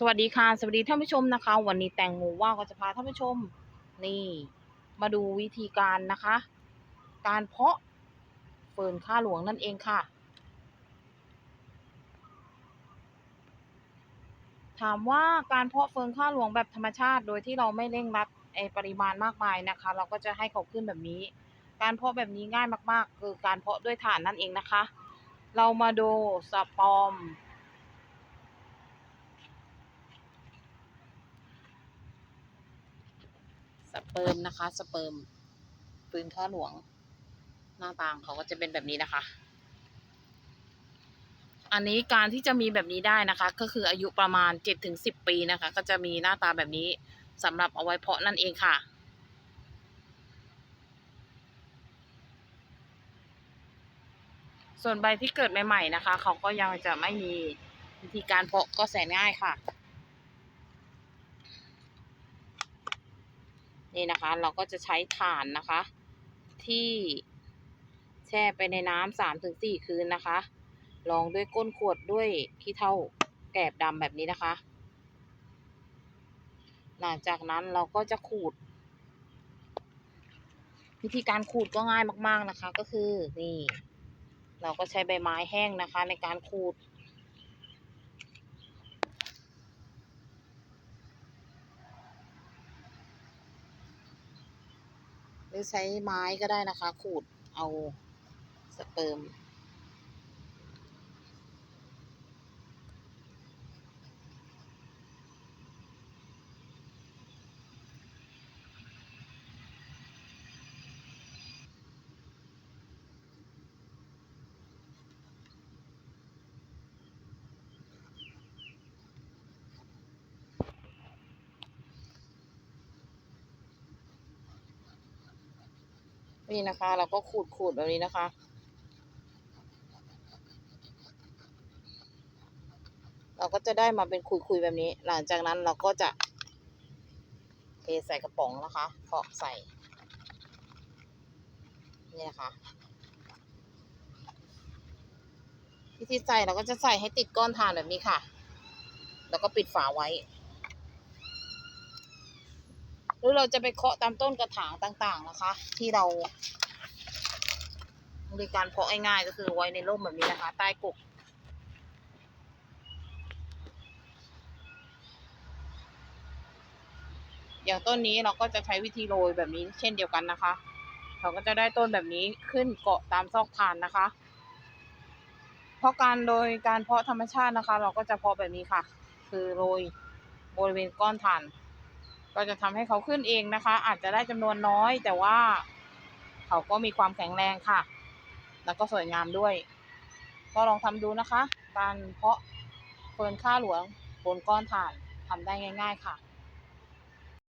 สวัสดีค่ะสวัสดีท่านผู้ชมนะคะ วันนี้แตงโมว่าก็จะพาท่านผู้ชม นี่ มาดูวิธีการนะคะ การเพาะเฟิร์นข้าหลวงนั่นเองค่ะ ถามว่าการเพาะเฟิร์นข้าหลวงแบบธรรมชาติ โดยที่เราไม่เร่งรัดไอปริมาณมากมายนะคะ เราก็จะให้เขาขึ้นแบบนี้ การเพาะแบบนี้ง่ายมาก ๆ คือการเพาะด้วยถ่านนั่นเองนะคะ เรามาดูสปอม สเปิร์มนะคะ สเปิร์มปืนข้าหลวง หน้าตางเขาก็จะเป็นแบบนี้นะคะ อันนี้การที่จะมีแบบนี้ได้นะคะ ก็คืออายุประมาณเจ็ดถึงสิบปีนะคะ ก็จะมีหน้าตาแบบนี้สำหรับเอาไว้เพาะนั่นเองค่ะส่วนใบที่เกิดใหม่ๆนะคะ เขาก็ยังจะไม่มีวิธีการเพาะก็แสนง่ายค่ะ นี่นะคะ เราก็จะใช้ถ่านนะคะ ที่แช่ไปในน้ำสามถึงสี่คืนนะคะลองด้วยก้นขวดด้วยขี้เถ้าแกบดำแบบนี้นะคะ หลังจากนั้นเราก็จะขูด วิธีการขูดก็ง่ายมาก ๆนะคะ ก็คือนี่ เราก็ใช้ใบไม้แห้งนะคะ ในการขูด รือใช้ไม้ก็ได้นะคะ ขูดเอาสเปิร์ม นี่นะคะ เราก็ขูดขูดแบบนี้นะคะ เราก็จะได้มาเป็นคุยๆแบบนี้ หลังจากนั้นเราก็จะเทใส่กระป๋องนะคะเคาะใส่ นี่นะคะวิธีใส่เราก็จะใส่ให้ติดก้อนถ่านแบบนี้ค่ะ แล้วก็ปิดฝาไว้ หรือเราจะไปเคาะตามต้นกระถางต่างๆนะคะ ที่เราบริการเพาะง่ายๆก็คือไว้ในร่มแบบนี้นะคะ ใต้กกอย่างต้นนี้เราก็จะใช้วิธีโรยแบบนี้เช่นเดียวกันนะคะ เราก็จะได้ต้นแบบนี้ขึ้นเกาะตามซอกทานนะคะ เพราะการโดยการเพาะธรรมชาตินะคะ เราก็จะเพาะแบบนี้ค่ะ คือโรยบริเวณก้อนถ่าน ก็จะทำให้เขาขึ้นเองนะคะ อาจจะได้จำนวนน้อย แต่ว่าเขาก็มีความแข็งแรงค่ะ แล้วก็สวยงามด้วย ก็ลองทำดูนะคะ การเพาะเฟิร์นข้าหลวงบนก้อนถ่านทำได้ง่าย ๆ ค่ะ